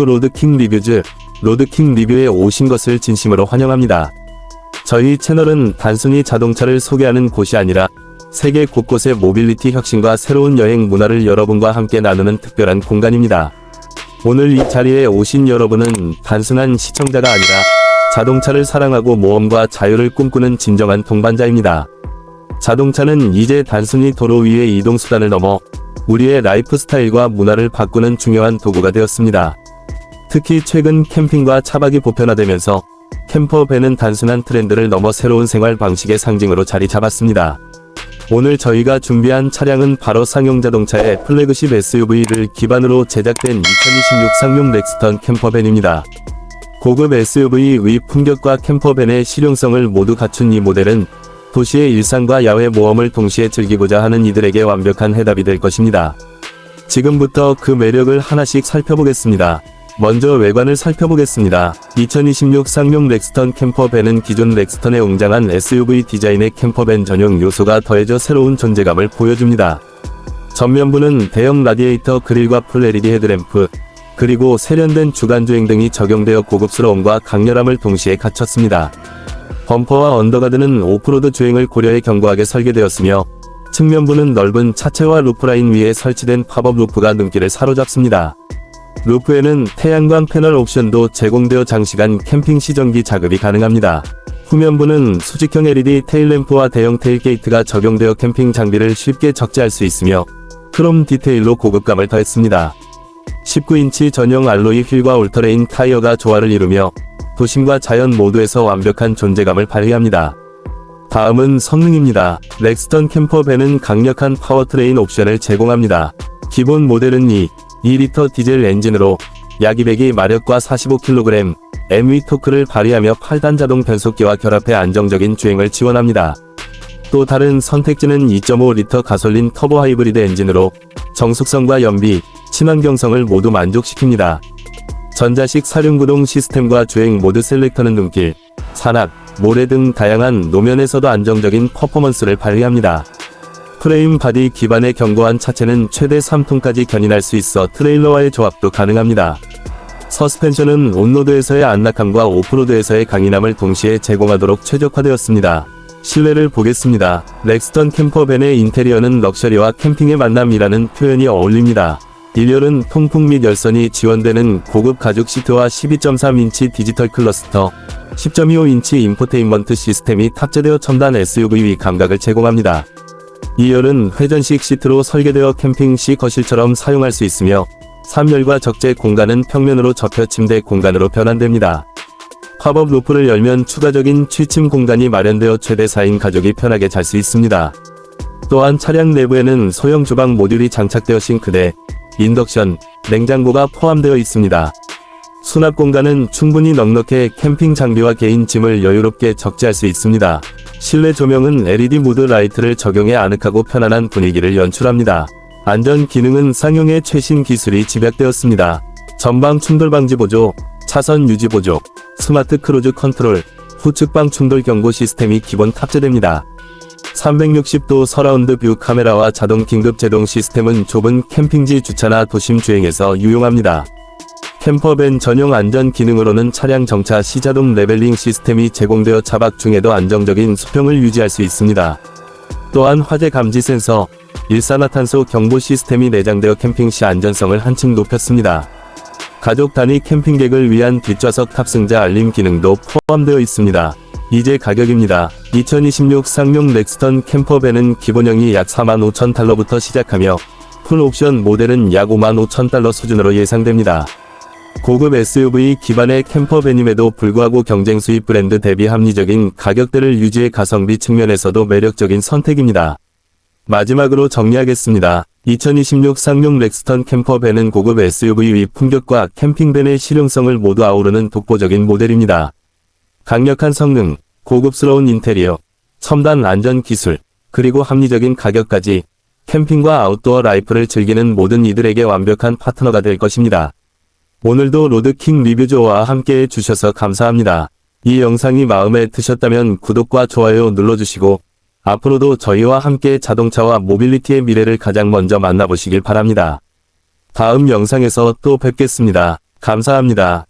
투 로드킹 리뷰즈, 로드킹 리뷰에 오신 것을 진심으로 환영합니다. 저희 채널은 단순히 자동차를 소개하는 곳이 아니라 세계 곳곳의 모빌리티 혁신과 새로운 여행 문화를 여러분과 함께 나누는 특별한 공간입니다. 오늘 이 자리에 오신 여러분은 단순한 시청자가 아니라 자동차를 사랑하고 모험과 자유를 꿈꾸는 진정한 동반자입니다. 자동차는 이제 단순히 도로 위의 이동수단을 넘어 우리의 라이프 스타일과 문화를 바꾸는 중요한 도구가 되었습니다. 특히 최근 캠핑과 차박이 보편화되면서 캠퍼밴은 단순한 트렌드를 넘어 새로운 생활 방식의 상징으로 자리 잡았습니다. 오늘 저희가 준비한 차량은 바로 상용 자동차의 플래그십 SUV를 기반으로 제작된 2026 상용 렉스턴 캠퍼밴입니다. 고급 SUV의 품격과 캠퍼밴의 실용성을 모두 갖춘 이 모델은 도시의 일상과 야외 모험을 동시에 즐기고자 하는 이들에게 완벽한 해답이 될 것입니다. 지금부터 그 매력을 하나씩 살펴보겠습니다. 먼저 외관을 살펴보겠습니다. 2026 쌍용 렉스턴 캠퍼밴은 기존 렉스턴의 웅장한 SUV 디자인의 캠퍼밴 전용 요소가 더해져 새로운 존재감을 보여줍니다. 전면부는 대형 라디에이터 그릴과 풀 LED 헤드램프, 그리고 세련된 주간주행 등이 적용되어 고급스러움과 강렬함을 동시에 갖췄습니다. 범퍼와 언더가드는 오프로드 주행을 고려해 견고하게 설계되었으며 측면부는 넓은 차체와 루프라인 위에 설치된 팝업 루프가 눈길을 사로잡습니다. 루프에는 태양광 패널 옵션도 제공되어 장시간 캠핑 시전기 작업이 가능합니다. 후면부는 수직형 LED 테일램프와 대형 테일게이트가 적용되어 캠핑 장비를 쉽게 적재할 수 있으며 크롬 디테일로 고급감을 더했습니다. 19인치 전용 알로이 휠과 울터레인 타이어가 조화를 이루며 도심과 자연 모두에서 완벽한 존재감을 발휘합니다. 다음은 성능입니다. 렉스턴 캠퍼밴은 강력한 파워트레인 옵션을 제공합니다. 기본 모델은 2, 2리터 디젤 엔진으로 약 200의 마력과 45kg MV 토크를 발휘하며 8단 자동 변속기와 결합해 안정적인 주행을 지원합니다. 또 다른 선택지는 2.5리터 가솔린 터보 하이브리드 엔진으로 정숙성과 연비, 친환경성을 모두 만족시킵니다. 전자식 사륜구동 시스템과 주행 모드 셀렉터는 눈길, 산악, 모래 등 다양한 노면에서도 안정적인 퍼포먼스를 발휘합니다. 프레임 바디 기반의 견고한 차체는 최대 3톤까지 견인할 수 있어 트레일러와의 조합도 가능합니다. 서스펜션은 온로드에서의 안락함과 오프로드에서의 강인함을 동시에 제공하도록 최적화되었습니다. 실내를 보겠습니다. 렉스턴 캠퍼밴의 인테리어는 럭셔리와 캠핑의 만남이라는 표현이 어울립니다. 1열은 통풍 및 열선이 지원되는 고급 가죽 시트와 12.3인치 디지털 클러스터, 10.25인치 인포테인먼트 시스템이 탑재되어 첨단 SUV 감각을 제공합니다. 2열은 회전식 시트로 설계되어 캠핑 시 거실처럼 사용할 수 있으며 3열과 적재 공간은 평면으로 접혀 침대 공간으로 변환됩니다. 팝업 루프를 열면 추가적인 취침 공간이 마련되어 최대 4인 가족이 편하게 잘 수 있습니다. 또한 차량 내부에는 소형 주방 모듈이 장착되어 싱크대, 인덕션, 냉장고가 포함되어 있습니다. 수납 공간은 충분히 넉넉해 캠핑 장비와 개인 짐을 여유롭게 적재할 수 있습니다. 실내 조명은 LED 무드 라이트를 적용해 아늑하고 편안한 분위기를 연출합니다. 안전 기능은 쌍용의 최신 기술이 집약되었습니다. 전방 충돌 방지 보조, 차선 유지 보조, 스마트 크루즈 컨트롤, 후측방 충돌 경고 시스템이 기본 탑재됩니다. 360도 서라운드 뷰 카메라와 자동 긴급 제동 시스템은 좁은 캠핑지 주차나 도심 주행에서 유용합니다. 캠퍼밴 전용 안전 기능으로는 차량 정차 시 자동 레벨링 시스템이 제공되어 차박 중에도 안정적인 수평을 유지할 수 있습니다. 또한 화재 감지 센서, 일산화탄소 경보 시스템이 내장되어 캠핑 시 안전성을 한층 높였습니다. 가족 단위 캠핑객을 위한 뒷좌석 탑승자 알림 기능도 포함되어 있습니다. 이제 가격입니다. 2026 쌍용 렉스턴 캠퍼밴은 기본형이 약 4만 5천 달러부터 시작하며 풀 옵션 모델은 약 5만 5천 달러 수준으로 예상됩니다. 고급 SUV 기반의 캠퍼밴임에도 불구하고 경쟁 수입 브랜드 대비 합리적인 가격대를 유지해 가성비 측면에서도 매력적인 선택입니다. 마지막으로 정리하겠습니다. 2026 쌍용 렉스턴 캠퍼밴은 고급 SUV의 품격과 캠핑밴의 실용성을 모두 아우르는 독보적인 모델입니다. 강력한 성능, 고급스러운 인테리어, 첨단 안전 기술, 그리고 합리적인 가격까지 캠핑과 아웃도어 라이프를 즐기는 모든 이들에게 완벽한 파트너가 될 것입니다. 오늘도 로드킹 리뷰조와 함께 해주셔서 감사합니다. 이 영상이 마음에 드셨다면 구독과 좋아요 눌러주시고 앞으로도 저희와 함께 자동차와 모빌리티의 미래를 가장 먼저 만나보시길 바랍니다. 다음 영상에서 또 뵙겠습니다. 감사합니다.